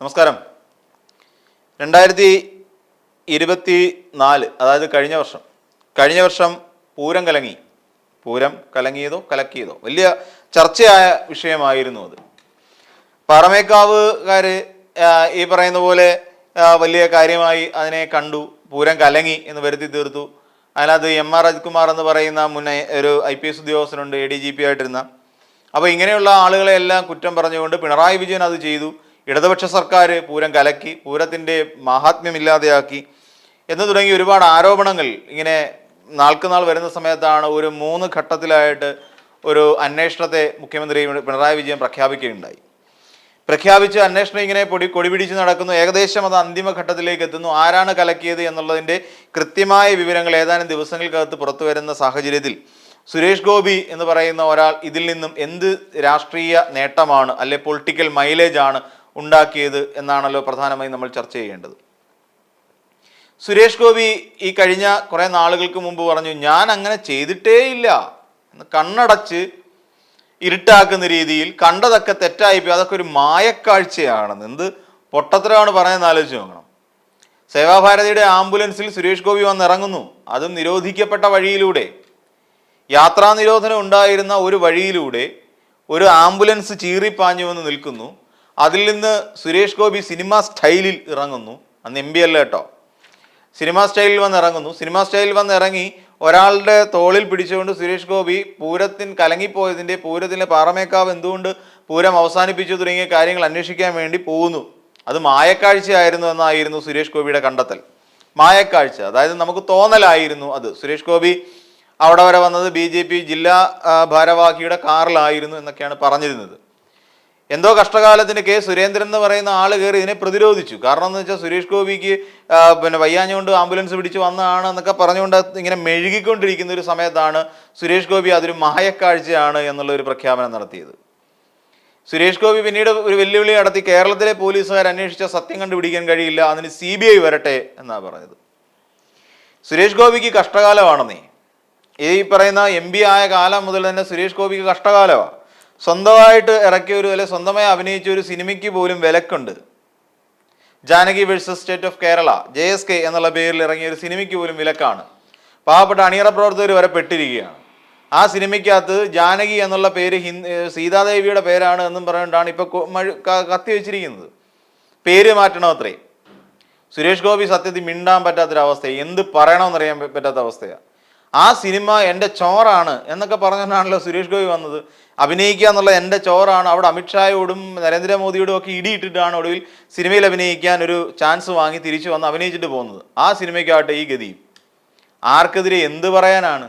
നമസ്കാരം. രണ്ടായിരത്തി ഇരുപത്തി നാല് അതായത് കഴിഞ്ഞ വർഷം. കഴിഞ്ഞ വർഷം പൂരം കലങ്ങി. പൂരം കലങ്ങിയതോ കലക്കിയതോ. വലിയ ചർച്ചയായ വിഷയമായിരുന്നു അത്. പറമേക്കാവുകാർ ഈ പറയുന്ന പോലെ വലിയ കാര്യമായി അതിനെ കണ്ടു. പൂരം കലങ്ങി എന്ന് വരുത്തി തീർത്തു. അതിനകത്ത് എം ആർ അജിത്കുമാർ എന്ന് പറയുന്ന മുന്നേ ഒരു ഐ പി എസ് ഉദ്യോഗസ്ഥനുണ്ട് എ ഡി ജി പി ആയിട്ടിരുന്ന. അപ്പോൾ ഇങ്ങനെയുള്ള ആളുകളെ എല്ലാം കുറ്റം പറഞ്ഞുകൊണ്ട് പിണറായി വിജയൻ അത് ചെയ്തു. ഇടതുപക്ഷ സർക്കാർ പൂരം കലക്കി പൂരത്തിന്റെ മാഹാത്മ്യമില്ലാതെയാക്കി എന്ന് തുടങ്ങി ഒരുപാട് ആരോപണങ്ങൾ ഇങ്ങനെ നാൾക്ക് നാൾ വരുന്ന സമയത്താണ് ഒരു മൂന്ന് ഘട്ടത്തിലായിട്ട് ഒരു അന്വേഷണത്തെ മുഖ്യമന്ത്രി പിണറായി വിജയൻ പ്രഖ്യാപിക്കുകയുണ്ടായി. പ്രഖ്യാപിച്ച് അന്വേഷണം ഇങ്ങനെ പൊടി കൊടിപിടിച്ച് നടക്കുന്നു. ഏകദേശം അത് അന്തിമഘട്ടത്തിലേക്ക് എത്തുന്നു. ആരാണ് കലക്കിയത് എന്നുള്ളതിന്റെ കൃത്യമായ വിവരങ്ങൾ ഏതാനും ദിവസങ്ങൾക്കകത്ത് പുറത്തു വരുന്ന സാഹചര്യത്തിൽ സുരേഷ് ഗോപി എന്ന് പറയുന്ന ഒരാൾ ഇതിൽ നിന്നും എന്ത് രാഷ്ട്രീയ നേട്ടമാണ് അല്ലെ പൊളിറ്റിക്കൽ മൈലേജ് ആണ് ഉണ്ടാക്കിയത് എന്നാണല്ലോ പ്രധാനമായും നമ്മൾ ചർച്ച ചെയ്യേണ്ടത്. സുരേഷ് ഗോപി ഈ കഴിഞ്ഞ കുറേ നാളുകൾക്ക് മുമ്പ് പറഞ്ഞു ഞാൻ അങ്ങനെ ചെയ്തിട്ടേ ഇല്ല. എന്ന് കണ്ണടച്ച് ഇരുട്ടാക്കുന്ന രീതിയിൽ കണ്ടതൊക്കെ തെറ്റായിപ്പോയി. അതൊക്കെ ഒരു മായക്കാഴ്ചയാണെന്ന്. എന്ത് പൊട്ടത്തരമാണ് പറയുന്നത് ആലോചിച്ച് നോക്കണം. സേവാഭാരതിയുടെ ആംബുലൻസിൽ സുരേഷ് ഗോപി വന്ന് ഇറങ്ങുന്നു അതും നിരോധിക്കപ്പെട്ട വഴിയിലൂടെ. യാത്രാ നിരോധനം ഉണ്ടായിരുന്ന ഒരു വഴിയിലൂടെ ഒരു ആംബുലൻസ് ചീറിപ്പാഞ്ഞു വന്ന് നിൽക്കുന്നു. അതിൽ നിന്ന് സുരേഷ് ഗോപി സിനിമ സ്റ്റൈലിൽ ഇറങ്ങുന്നു. അന്ന് എം ബി അല്ല കേട്ടോ സിനിമ സ്റ്റൈലിൽ വന്ന് ഇറങ്ങുന്നു. സിനിമ സ്റ്റൈലിൽ വന്ന് ഇറങ്ങി ഒരാളുടെ തോളിൽ പിടിച്ചുകൊണ്ട് സുരേഷ് ഗോപി പൂരത്തിന് കലങ്ങിപ്പോയതിന്റെ പൂരത്തിലെ പാറമേക്കാവ് എന്തുകൊണ്ട് പൂരം അവസാനിപ്പിച്ചു തുടങ്ങിയ കാര്യങ്ങൾ അന്വേഷിക്കാൻ വേണ്ടി പോകുന്നു. അത് മായക്കാഴ്ചയായിരുന്നു എന്നായിരുന്നു സുരേഷ് ഗോപിയുടെ കണ്ടെത്തൽ. മായക്കാഴ്ച അതായത് നമുക്ക് തോന്നലായിരുന്നു അത്. സുരേഷ് ഗോപി അവിടെ വരെ വന്നത് ബി ജെ പി ജില്ലാ ഭാരവാഹിയുടെ കാറിലായിരുന്നു എന്നൊക്കെയാണ് പറഞ്ഞിരുന്നത്. എന്തോ കഷ്ടകാലത്തിന് കെ സുരേന്ദ്രൻ എന്ന് പറയുന്ന ആൾ കയറി ഇതിനെ പ്രതിരോധിച്ചു. കാരണം എന്ന് വെച്ചാൽ സുരേഷ് ഗോപിക്ക് പിന്നെ വയ്യാഞ്ഞുകൊണ്ട് ആംബുലൻസ് പിടിച്ച് വന്നതാണ് എന്നൊക്കെ പറഞ്ഞുകൊണ്ട് ഇങ്ങനെ മെഴുകിക്കൊണ്ടിരിക്കുന്ന ഒരു സമയത്താണ് സുരേഷ് ഗോപി അതൊരു മായക്കാഴ്ചയാണ് എന്നുള്ള ഒരു പ്രഖ്യാപനം നടത്തിയത്. സുരേഷ് ഗോപി പിന്നീട് ഒരു വെല്ലുവിളി നടത്തി കേരളത്തിലെ പോലീസുകാർ അന്വേഷിച്ച സത്യം കണ്ടുപിടിക്കാൻ കഴിയില്ല അതിന് സി ബി ഐ വരട്ടെ എന്നാണ് പറഞ്ഞത്. സുരേഷ് ഗോപിക്ക് കഷ്ടകാലമാണെന്നേ ഈ പറയുന്ന എം പി ആയ കാലം മുതൽ തന്നെ സുരേഷ് ഗോപിക്ക് കഷ്ടകാലമാണ് സ്വന്തമായിട്ട് ഇറക്കിയ ഒരു അല്ലെ സ്വന്തമായി അഭിനയിച്ച ഒരു സിനിമയ്ക്ക് പോലും വിലക്കുണ്ട്. Janaki versus state of Kerala J S K എന്നുള്ള പേരിൽ ഇറങ്ങിയ ഒരു സിനിമയ്ക്ക് പോലും വിലക്കാണ്. പാവപ്പെട്ട അണിയറ പ്രവർത്തകർ വരെ പെട്ടിരിക്കുകയാണ്. ആ സിനിമയ്ക്കകത്ത് ജാനകി എന്നുള്ള പേര് ഹി സീതാദേവിയുടെ പേരാണ് എന്നും പറഞ്ഞുകൊണ്ടാണ് ഇപ്പൊ മഴ- കത്തി വെച്ചിരിക്കുന്നത്. പേര് മാറ്റണം അത്രേ. സുരേഷ് ഗോപി സത്യത്തിൽ മിണ്ടാൻ പറ്റാത്തൊരവസ്ഥ എന്ത് പറയണമെന്നറിയാൻ പറ്റാത്ത അവസ്ഥയാണ് ആ സിനിമ എന്റെ ചോറാണ് എന്നൊക്കെ പറഞ്ഞാണല്ലോ സുരേഷ് ഗോപി വന്നത്. അഭിനയിക്കുക എന്നുള്ള എന്റെ ചോറാണ്. അവിടെ അമിത്ഷായോടും നരേന്ദ്രമോദിയോടും ഒക്കെ ഇടിയിട്ടിട്ടാണ് ഒടുവിൽ സിനിമയിൽ അഭിനയിക്കാൻ ഒരു ചാൻസ് വാങ്ങി തിരിച്ചു വന്ന് അഭിനയിച്ചിട്ട് പോകുന്നത്. ആ സിനിമയ്ക്കാവട്ടെ ഈ ഗതി. ആർക്കെതിരെ എന്ത് പറയാനാണ്?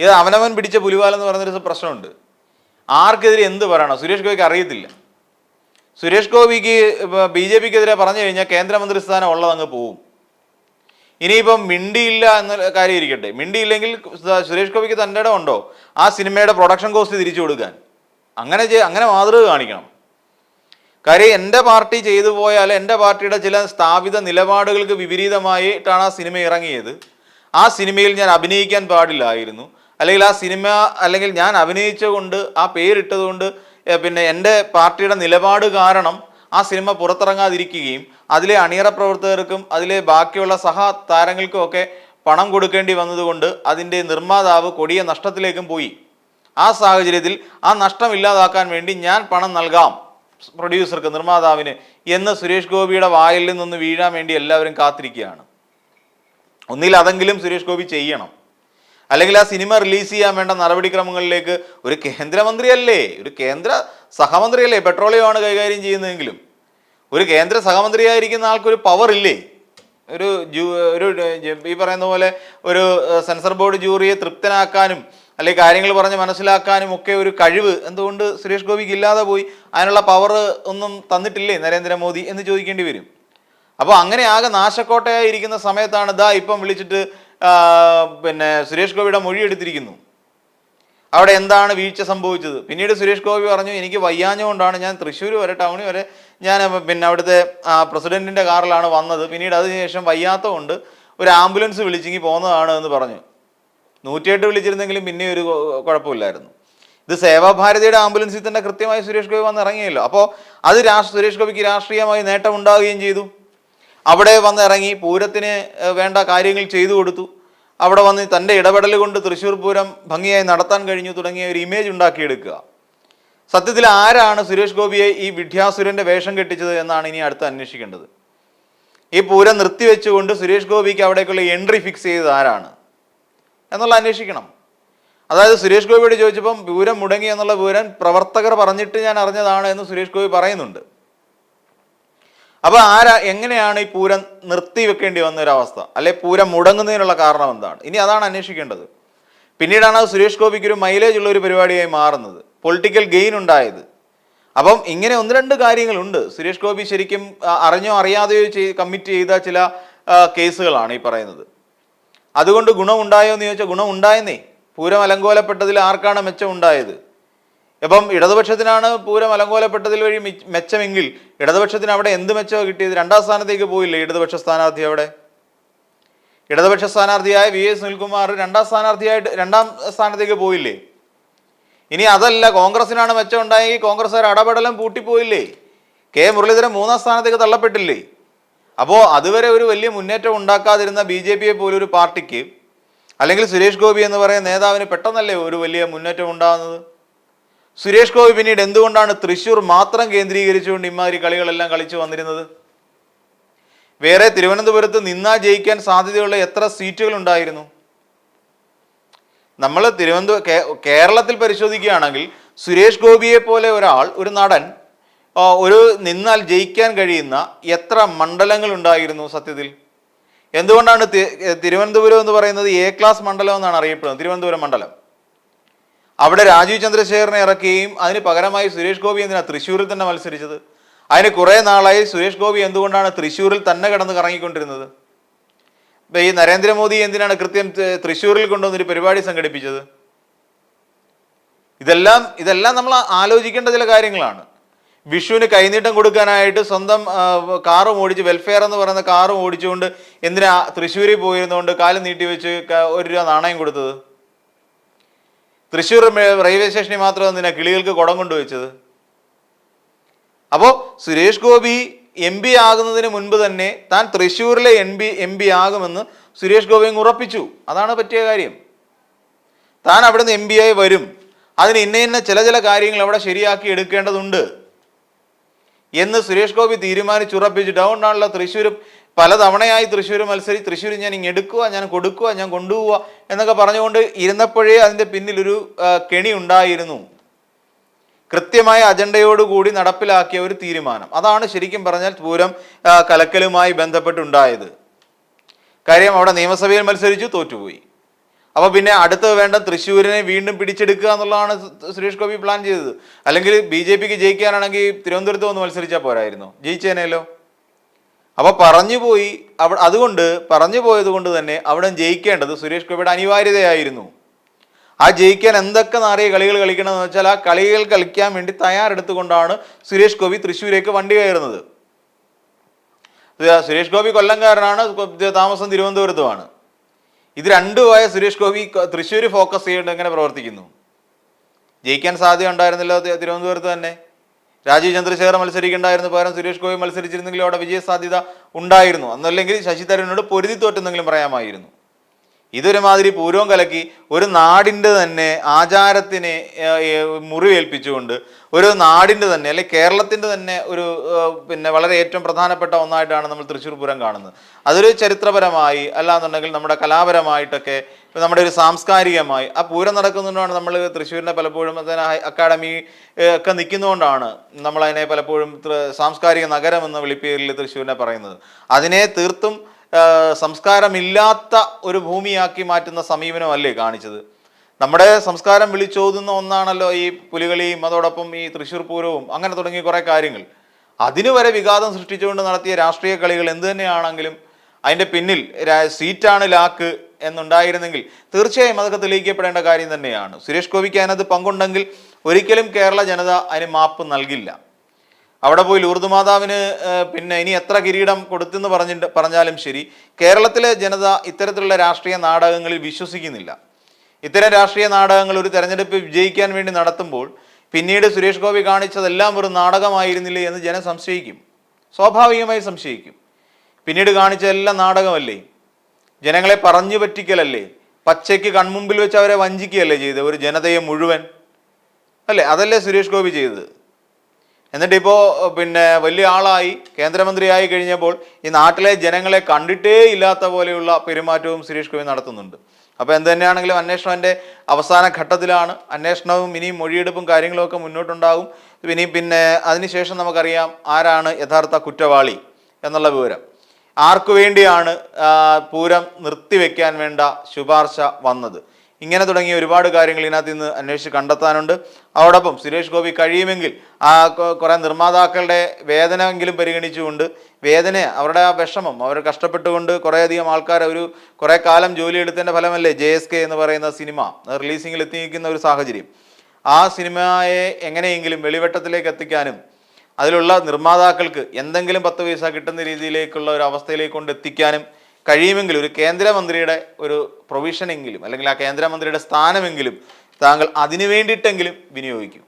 ഇത് അവനവൻ പിടിച്ച പുലിവാലെന്ന് പറയുന്നൊരു പ്രശ്നമുണ്ട്. ആർക്കെതിരെ എന്ത് പറയണം? സുരേഷ് ഗോപിക്ക് അറിയത്തില്ല. സുരേഷ് ഗോപിക്ക് ബി ജെ പിക്കെതിരെ പറഞ്ഞു കഴിഞ്ഞാൽ കേന്ദ്രമന്ത്രി സ്ഥാനം ഉള്ളത് അങ്ങ് പോവും. ഇനിയിപ്പം മിണ്ടിയില്ല എന്ന കാര്യം ഇരിക്കട്ടെ മിണ്ടിയില്ലെങ്കിൽ സുരേഷ് ഗോപിക്ക് തന്റെ ഇടം ഉണ്ടോ ആ സിനിമയുടെ പ്രൊഡക്ഷൻ കോസ്റ്റ് തിരിച്ചു കൊടുക്കാൻ. അങ്ങനെ അങ്ങനെ മാതൃക കാണിക്കണം. കാര്യം എന്റെ പാർട്ടി ചെയ്തു പോയാൽ എന്റെ പാർട്ടിയുടെ ചില സ്ഥാപിത നിലപാടുകൾക്ക് വിപരീതമായിട്ടാണ് ആ സിനിമ ഇറങ്ങിയത്. ആ സിനിമയിൽ ഞാൻ അഭിനയിക്കാൻ പാടില്ലായിരുന്നു. അല്ലെങ്കിൽ ആ സിനിമ അല്ലെങ്കിൽ ഞാൻ അഭിനയിച്ചുകൊണ്ട് ആ പേരിട്ടതുകൊണ്ട് പിന്നെ എന്റെ പാർട്ടിയുടെ നിലപാട് കാരണം ആ സിനിമ പുറത്തിറങ്ങാതിരിക്കുകയും അതിലെ അണിയറ പ്രവർത്തകർക്കും അതിലെ ബാക്കിയുള്ള സഹ താരങ്ങൾക്കും ഒക്കെ പണം കൊടുക്കേണ്ടി വന്നതുകൊണ്ട് അതിന്റെ നിർമ്മാതാവ് കൊടിയ നഷ്ടത്തിലേക്കും പോയി. ആ സാഹചര്യത്തിൽ ആ നഷ്ടം ഇല്ലാതാക്കാൻ വേണ്ടി ഞാൻ പണം നൽകാം പ്രൊഡ്യൂസർക്ക് നിർമ്മാതാവിന് എന്ന് സുരേഷ് ഗോപിയുടെ വായിൽ നിന്ന് വീഴാൻ വേണ്ടി എല്ലാവരും കാത്തിരിക്കുകയാണ്. ഒന്നിൽ അതെങ്കിലും സുരേഷ് ഗോപി ചെയ്യണം. അല്ലെങ്കിൽ ആ സിനിമ റിലീസ് ചെയ്യാൻ വേണ്ട നടപടിക്രമങ്ങളിലേക്ക് ഒരു കേന്ദ്രമന്ത്രിയല്ലേ? ഒരു കേന്ദ്ര സഹമന്ത്രിയല്ലേ? പെട്രോളിയമാണ് കൈകാര്യം ചെയ്യുന്നതെങ്കിലും. ഒരു കേന്ദ്ര സഹമന്ത്രിയായിരിക്കുന്ന ആൾക്കൊരു പവർ ഇല്ലേ ഒരു ജൂ ഒരു ഈ പറയുന്ന പോലെ ഒരു സെൻസർ ബോർഡ് ജൂറിയെ തൃപ്തനാക്കാനും അല്ലെങ്കിൽ കാര്യങ്ങൾ പറഞ്ഞ് മനസ്സിലാക്കാനും ഒക്കെ ഒരു കഴിവ് എന്തുകൊണ്ട് സുരേഷ് ഗോപിക്ക് ഇല്ലാതെ പോയി? അതിനുള്ള പവർ ഒന്നും തന്നിട്ടില്ലേ നരേന്ദ്രമോദി എന്ന് ചോദിക്കേണ്ടി വരും. അപ്പോൾ അങ്ങനെ ആകെ നാശക്കോട്ടയായി ഇരിക്കുന്ന സമയത്താണ് ദാ ഇപ്പം വിളിച്ചിട്ട് പിന്നെ സുരേഷ് ഗോപിയുടെ മൊഴി എടുത്തിരിക്കുന്നു. അവിടെ എന്താണ് വീഴ്ച സംഭവിച്ചത്? പിന്നീട് സുരേഷ് ഗോപി പറഞ്ഞു എനിക്ക് വയ്യാഞ്ഞുകൊണ്ടാണ് ഞാൻ തൃശ്ശൂർ വരെ ടൗണിൽ വരെ ഞാൻ പിന്നെ അവിടുത്തെ ആ, പ്രസിഡന്റിന്റെ കാറിലാണ് വന്നത്. പിന്നീട് അതിനുശേഷം വയ്യാത്തതുകൊണ്ട് ഒരു ആംബുലൻസ് വിളിച്ചെങ്കിൽ പോകുന്നതാണ് എന്ന് പറഞ്ഞു. നൂറ്റിയെട്ട് വിളിച്ചിരുന്നെങ്കിലും പിന്നെ ഒരു കുഴപ്പമില്ലായിരുന്നു. ഇത് സേവാഭാരതിയുടെ ആംബുലൻസിൽ തന്നെ കൃത്യമായി സുരേഷ് ഗോപി വന്ന് ഇറങ്ങിയല്ലോ. അപ്പോൾ അത് സുരേഷ് ഗോപിക്ക് രാഷ്ട്രീയമായി നേട്ടം ഉണ്ടാവുകയും ചെയ്തു. അവിടെ വന്ന് ഇറങ്ങി പൂരത്തിന് വേണ്ട കാര്യങ്ങൾ ചെയ്തു കൊടുത്തു. അവിടെ വന്ന് തന്റെ ഇടപെടൽ കൊണ്ട് തൃശ്ശൂർ പൂരം ഭംഗിയായി നടത്താൻ കഴിഞ്ഞു തുടങ്ങിയ ഒരു ഇമേജ് ഉണ്ടാക്കിയെടുക്കുക. സത്യത്തിൽ ആരാണ് സുരേഷ് ഗോപിയെ ഈ വിദ്യാസുരന്റെ വേഷം കെട്ടിച്ചത് എന്നാണ് ഇനി അടുത്ത് അന്വേഷിക്കേണ്ടത്. ഈ പൂരം നിർത്തിവെച്ചുകൊണ്ട് സുരേഷ് ഗോപിക്ക് അവിടേക്കുള്ള എൻട്രി ഫിക്സ് ചെയ്തത് ആരാണ് എന്നുള്ള അന്വേഷിക്കണം. അതായത് സുരേഷ് ഗോപിയോട് ചോദിച്ചപ്പം പൂരം മുടങ്ങി എന്നുള്ള പൂരം പ്രവർത്തകർ പറഞ്ഞിട്ട് ഞാൻ അറിഞ്ഞതാണ് എന്ന് സുരേഷ് ഗോപി പറയുന്നുണ്ട്. അപ്പൊ ആരാ എങ്ങനെയാണ് ഈ പൂരം നിർത്തിവെക്കേണ്ടി വന്ന ഒരു അവസ്ഥ അല്ലെ പൂരം മുടങ്ങുന്നതിനുള്ള കാരണം എന്താണ്? ഇനി അതാണ് അന്വേഷിക്കേണ്ടത്. പിന്നീടാണ് സുരേഷ് ഗോപിക്ക് ഒരു മൈലേജ് ഉള്ള ഒരു പരിപാടിയായി മാറുന്നത്. പൊളിറ്റിക്കൽ ഗെയിൻ ഉണ്ടായത്. അപ്പം ഇങ്ങനെ ഒന്ന് രണ്ട് കാര്യങ്ങളുണ്ട്. സുരേഷ് ഗോപി ശരിക്കും അറിഞ്ഞോ അറിയാതെയോ കമ്മിറ്റ് ചെയ്ത ചില കേസുകളാണ് ഈ പറയുന്നത്. അതുകൊണ്ട് ഗുണമുണ്ടായോ എന്ന് ചോദിച്ചാൽ ഗുണമുണ്ടായെന്നേ. പൂരം അലങ്കോലപ്പെട്ടതിൽ ആർക്കാണ് മെച്ചം ഉണ്ടായത് ഇപ്പം ഇടതുപക്ഷത്തിനാണ് പൂരം അലങ്കോലപ്പെട്ടതിൽ വഴി മെച്ചമെങ്കിൽ ഇടതുപക്ഷത്തിന് അവിടെ എന്ത് മെച്ചമോ കിട്ടിയത്? രണ്ടാം സ്ഥാനത്തേക്ക് പോയില്ലേ ഇടതുപക്ഷ സ്ഥാനാർത്ഥി അവിടെ? ഇടതുപക്ഷ സ്ഥാനാർത്ഥിയായ വി എസ് സുനിൽകുമാർ രണ്ടാം സ്ഥാനാർത്ഥിയായിട്ട് രണ്ടാം സ്ഥാനത്തേക്ക് പോയില്ലേ? ഇനി അതല്ല കോൺഗ്രസിനാണ് മെച്ചം ഉണ്ടായെങ്കിൽ കോൺഗ്രസ്സുകാർ അടപടലം പൂട്ടിപ്പോയില്ലേ? കെ മുരളീധരൻ മൂന്നാം സ്ഥാനത്തേക്ക് തള്ളപ്പെട്ടില്ലേ? അപ്പോൾ അതുവരെ ഒരു വലിയ മുന്നേറ്റം ഉണ്ടാക്കാതിരുന്ന ബി ജെ പിയെ പോലൊരു പാർട്ടിക്ക് അല്ലെങ്കിൽ സുരേഷ് ഗോപി എന്ന് പറയുന്ന നേതാവിന് പെട്ടെന്നല്ലേ ഒരു വലിയ മുന്നേറ്റം ഉണ്ടാകുന്നത്? സുരേഷ് ഗോപി പിന്നീട് എന്തുകൊണ്ടാണ് തൃശ്ശൂർ മാത്രം കേന്ദ്രീകരിച്ചുകൊണ്ട് ഇമാതിരി കളികളെല്ലാം കളിച്ചു വന്നിരുന്നത്? വേറെ തിരുവനന്തപുരത്ത് നിന്നാ ജയിക്കാൻ സാധ്യതയുള്ള എത്ര സീറ്റുകൾ ഉണ്ടായിരുന്നു നമ്മൾ തിരുവനന്തപുരം കേരളത്തിൽ പരിശോധിക്കുകയാണെങ്കിൽ സുരേഷ് ഗോപിയെ പോലെ ഒരാൾ ഒരു നടൻ ഒരു നിന്നാൽ ജയിക്കാൻ കഴിയുന്ന എത്ര മണ്ഡലങ്ങൾ ഉണ്ടായിരുന്നു സത്യത്തിൽ? എന്തുകൊണ്ടാണ് തിരുവനന്തപുരം എന്ന് പറയുന്നത് എ ക്ലാസ് മണ്ഡലം എന്നാണ് അറിയപ്പെടുന്നത് തിരുവനന്തപുരം മണ്ഡലം? അവിടെ രാജീവ് ചന്ദ്രശേഖരനെ ഇറക്കുകയും അതിന് പകരമായി സുരേഷ് ഗോപി എന്തിനാണ് തൃശ്ശൂരിൽ തന്നെ മത്സരിച്ചത്? അതിന് കുറേ നാളായി സുരേഷ് ഗോപി എന്തുകൊണ്ടാണ് തൃശ്ശൂരിൽ തന്നെ കിടന്ന് കറങ്ങിക്കൊണ്ടിരുന്നത്? ഇപ്പൊ ഈ നരേന്ദ്രമോദി എന്തിനാണ് കൃത്യം തൃശ്ശൂരിൽ കൊണ്ടുവന്നൊരു പരിപാടി സംഘടിപ്പിച്ചത്? ഇതെല്ലാം ഇതെല്ലാം നമ്മൾ ആലോചിക്കേണ്ട ചില കാര്യങ്ങളാണ്. വിഷുവിന് കൈനീട്ടം കൊടുക്കാനായിട്ട് സ്വന്തം കാറും ഓടിച്ച് വെൽഫെയർ എന്ന് പറയുന്ന കാറും ഓടിച്ചുകൊണ്ട് എന്തിനാ തൃശ്ശൂരിൽ പോയിരുന്നുകൊണ്ട് കാലം നീട്ടി വെച്ച് ഒരു രൂപ നാണയം കൊടുത്തത്? തൃശ്ശൂർ റെയിൽവേ സ്റ്റേഷനിൽ മാത്രം എന്തിനാ കിളികൾക്ക് കുടം കൊണ്ടുവച്ചത്? അപ്പോൾ സുരേഷ് ഗോപി എം പി ആകുന്നതിന് മുൻപ് തന്നെ താൻ തൃശ്ശൂരിലെ എം പി എം പി ആകുമെന്ന് സുരേഷ് ഗോപി ഉറപ്പിച്ചു. അതാണ് പറ്റിയ കാര്യം. താൻ അവിടുന്ന് എം പി ആയി വരും. അതിന് ഇന്ന ഇന്ന ചില ചില കാര്യങ്ങൾ അവിടെ ശരിയാക്കി എടുക്കേണ്ടതുണ്ട്. എന്ന് സുരേഷ് ഗോപി തീരുമാനിച്ചുറപ്പിച്ചിട്ട് അതുകൊണ്ടാണല്ലോ തൃശ്ശൂർ പലതവണയായി തൃശ്ശൂർ മത്സരി തൃശ്ശൂർ ഞാൻ ഇങ്ങ് എടുക്കുക ഞാൻ കൊടുക്കുക ഞാൻ കൊണ്ടുപോവുക എന്നൊക്കെ പറഞ്ഞുകൊണ്ട് ഇരുന്നപ്പോഴേ അതിന്റെ പിന്നിലൊരു കെണി ഉണ്ടായിരുന്നു. കൃത്യമായ അജണ്ടയോടുകൂടി നടപ്പിലാക്കിയ ഒരു തീരുമാനം. അതാണ് ശരിക്കും പറഞ്ഞാൽ പൂരം കലക്കലുമായി ബന്ധപ്പെട്ടുണ്ടായത്. കാര്യം അവിടെ നിയമസഭയിൽ മത്സരിച്ചു തോറ്റുപോയി. അപ്പോൾ പിന്നെ അടുത്ത വേണ്ട തൃശ്ശൂരിനെ വീണ്ടും പിടിച്ചെടുക്കുക എന്നുള്ളതാണ് സുരേഷ് ഗോപി പ്ലാൻ ചെയ്തത്. അല്ലെങ്കിൽ ബി ജെ പിക്ക് ജയിക്കാനാണെങ്കിൽ തിരുവനന്തപുരത്ത് വന്ന് മത്സരിച്ചാൽ പോരായിരുന്നു. ജയിച്ചേനേലോ? അപ്പൊ പറഞ്ഞു പോയി അവ അതുകൊണ്ട് പറഞ്ഞു പോയത് കൊണ്ട് തന്നെ അവിടെ ജയിക്കേണ്ടത് സുരേഷ് ഗോപിയുടെ അനിവാര്യതയായിരുന്നു. ആ ജയിക്കാൻ എന്തൊക്കെ നാറിയ കളികൾ കളിക്കണമെന്ന് വെച്ചാൽ ആ കളികൾ കളിക്കാൻ വേണ്ടി തയ്യാറെടുത്തുകൊണ്ടാണ് സുരേഷ് ഗോപി തൃശ്ശൂരേക്ക് വണ്ടി കയറുന്നത്. സുരേഷ് ഗോപി കൊല്ലംകാരനാണ് താമസം തിരുവനന്തപുരത്തുമാണ്. ഇത് രണ്ടുമായ സുരേഷ് ഗോപി തൃശ്ശൂർ ഫോക്കസ് ചെയ്യേണ്ട എങ്ങനെ പ്രവർത്തിക്കുന്നു. ജയിക്കാൻ സാധ്യത ഉണ്ടായിരുന്നല്ലോ തിരുവനന്തപുരത്ത് തന്നെ. രാജീവ് ചന്ദ്രശേഖർ മത്സരിക്കണ്ടായിരുന്നു പകരം സുരേഷ് ഗോപി മത്സരിച്ചിരുന്നെങ്കിൽ അവിടെ വിജയ സാധ്യത ഉണ്ടായിരുന്നു. അന്നല്ലെങ്കിൽ ശശി തരൂരിനോട് പൊരുതി തോറ്റെന്നെങ്കിലും പറയാമായിരുന്നു. ഇതൊരുമാതിരി പൂരവും കലക്കി ഒരു നാടിന്റെ തന്നെ ആചാരത്തിനെ മുറിവേൽപ്പിച്ചുകൊണ്ട് ഒരു നാടിന്റെ തന്നെ അല്ലെങ്കിൽ കേരളത്തിന്റെ തന്നെ ഒരു പിന്നെ വളരെ ഏറ്റവും പ്രധാനപ്പെട്ട ഒന്നായിട്ടാണ് നമ്മൾ തൃശ്ശൂർ പൂരം കാണുന്നത്. അതൊരു ചരിത്രപരമായി അല്ലാന്നുണ്ടെങ്കിൽ നമ്മുടെ കലാപരമായിട്ടൊക്കെ നമ്മുടെ ഒരു സാംസ്കാരികമായി ആ പൂരം നടക്കുന്നതുകൊണ്ടാണ് നമ്മൾ തൃശ്ശൂരിനെ പലപ്പോഴും അക്കാഡമി ഒക്കെ നിൽക്കുന്നതുകൊണ്ടാണ് നമ്മളതിനെ പലപ്പോഴും സാംസ്കാരിക നഗരം എന്ന വിളിപ്പേരിൽ തൃശ്ശൂരിനെ പറയുന്നത്. അതിനെ തീർത്തും സംസ്കാരമില്ലാത്ത ഒരു ഭൂമിയാക്കി മാറ്റുന്ന സമീപനമല്ലേ കാണിച്ചത്? നമ്മുടെ സംസ്കാരം വിളിച്ചോതുന്ന ഒന്നാണല്ലോ ഈ പുലികളിയും അതോടൊപ്പം ഈ തൃശ്ശൂർ പൂരവും അങ്ങനെ തുടങ്ങിയ കുറേ കാര്യങ്ങൾ. അതിനു വരെ വിഘാതം സൃഷ്ടിച്ചുകൊണ്ട് നടത്തിയ രാഷ്ട്രീയ കളികൾ എന്ത് തന്നെയാണെങ്കിലും അതിന്റെ പിന്നിൽ സീറ്റാണ് ലാക്ക് എന്നുണ്ടായിരുന്നെങ്കിൽ തീർച്ചയായും അതൊക്കെ തെളിയിക്കപ്പെടേണ്ട കാര്യം തന്നെയാണ്. സുരേഷ് ഗോപിക്ക് അതിനകത്ത് പങ്കുണ്ടെങ്കിൽ ഒരിക്കലും കേരള ജനത അതിന് മാപ്പ് നൽകില്ല. അവിടെ പോയി ലൂർദ് മാതാവിന് പിന്നെ ഇനി എത്ര കിരീടം കൊടുത്തെന്ന് പറഞ്ഞിട്ട് പറഞ്ഞാലും ശരി കേരളത്തിലെ ജനത ഇത്തരത്തിലുള്ള രാഷ്ട്രീയ നാടകങ്ങളിൽ വിശ്വസിക്കുന്നില്ല. ഇത്തരം രാഷ്ട്രീയ നാടകങ്ങൾ ഒരു തെരഞ്ഞെടുപ്പ് വിജയിക്കാൻ വേണ്ടി നടത്തുമ്പോൾ പിന്നീട് സുരേഷ് ഗോപി കാണിച്ചതെല്ലാം ഒരു നാടകമായിരുന്നില്ലേ എന്ന് ജനം സംശയിക്കും. സ്വാഭാവികമായി സംശയിക്കും. പിന്നീട് കാണിച്ചതെല്ലാം നാടകമല്ലേ? ജനങ്ങളെ പറഞ്ഞു പറ്റിക്കലല്ലേ? പച്ചയ്ക്ക് കൺമുമ്പിൽ വെച്ച് അവരെ വഞ്ചിക്കുകയല്ലേ ചെയ്തത്? ഒരു ജനതയെ മുഴുവൻ. അല്ലേ? അതല്ലേ സുരേഷ് ഗോപി ചെയ്തത്? എന്നിട്ട് ഇപ്പോൾ പിന്നെ വലിയ ആളായി കേന്ദ്രമന്ത്രിയായി കഴിഞ്ഞപ്പോൾ ഈ നാട്ടിലെ ജനങ്ങളെ കണ്ടിട്ടേ ഇല്ലാത്ത പോലെയുള്ള പെരുമാറ്റവും സുരേഷ് ഗോപി നടത്തുന്നുണ്ട്. അപ്പോൾ എന്ത് തന്നെയാണെങ്കിലും അന്വേഷണം എന്റെ അവസാന ഘട്ടത്തിലാണ്. അന്വേഷണവും ഇനിയും മൊഴിയെടുപ്പും കാര്യങ്ങളും ഒക്കെ മുന്നോട്ടുണ്ടാകും ഇനി പിന്നെ അതിനുശേഷം നമുക്കറിയാം ആരാണ് യഥാർത്ഥ കുറ്റവാളി എന്നുള്ള വിവരം. ആർക്കു വേണ്ടിയാണ് പൂരം നിർത്തിവെക്കാൻ വേണ്ട ശുപാർശ വന്നത്? ഇങ്ങനെ തുടങ്ങിയ ഒരുപാട് കാര്യങ്ങൾ ഇതിനകത്ത് ഇന്ന് അന്വേഷിച്ച് കണ്ടെത്താനുണ്ട്. അതോടൊപ്പം സുരേഷ് ഗോപി കഴിയുമെങ്കിൽ ആ കുറേ നിർമ്മാതാക്കളുടെ വേദനയെങ്കിലും പരിഗണിച്ചുകൊണ്ട് വേദന അവരുടെ ആ വിഷമം അവർ കഷ്ടപ്പെട്ടുകൊണ്ട് കുറേയധികം ആൾക്കാർ ഒരു കുറേ കാലം ജോലി ജോലിയെടുത്തതിന്റെ ഫലമല്ലേ ജെ എസ് കെ എന്ന് പറയുന്ന സിനിമ റിലീസിങ്ങിൽ എത്തിയിരിക്കുന്ന ഒരു സാഹചര്യം. ആ സിനിമയെ എങ്ങനെയെങ്കിലും വെളിവെട്ടത്തിലേക്ക് എത്തിക്കാനും അതിലുള്ള നിർമ്മാതാക്കൾക്ക് എന്തെങ്കിലും പത്ത് പൈസ കിട്ടുന്ന രീതിയിലേക്കുള്ള ഒരു അവസ്ഥയിലേക്ക് കൊണ്ട് എത്തിക്കാനും കഴിയുമെങ്കിൽ ഒരു കേന്ദ്രമന്ത്രിയുടെ ഒരു പ്രൊവിഷനെങ്കിലും അല്ലെങ്കിൽ ആ കേന്ദ്രമന്ത്രിയുടെ സ്ഥാനമെങ്കിലും താങ്കൾ അതിനു വേണ്ടിയിട്ടെങ്കിലും വിനിയോഗിക്കും.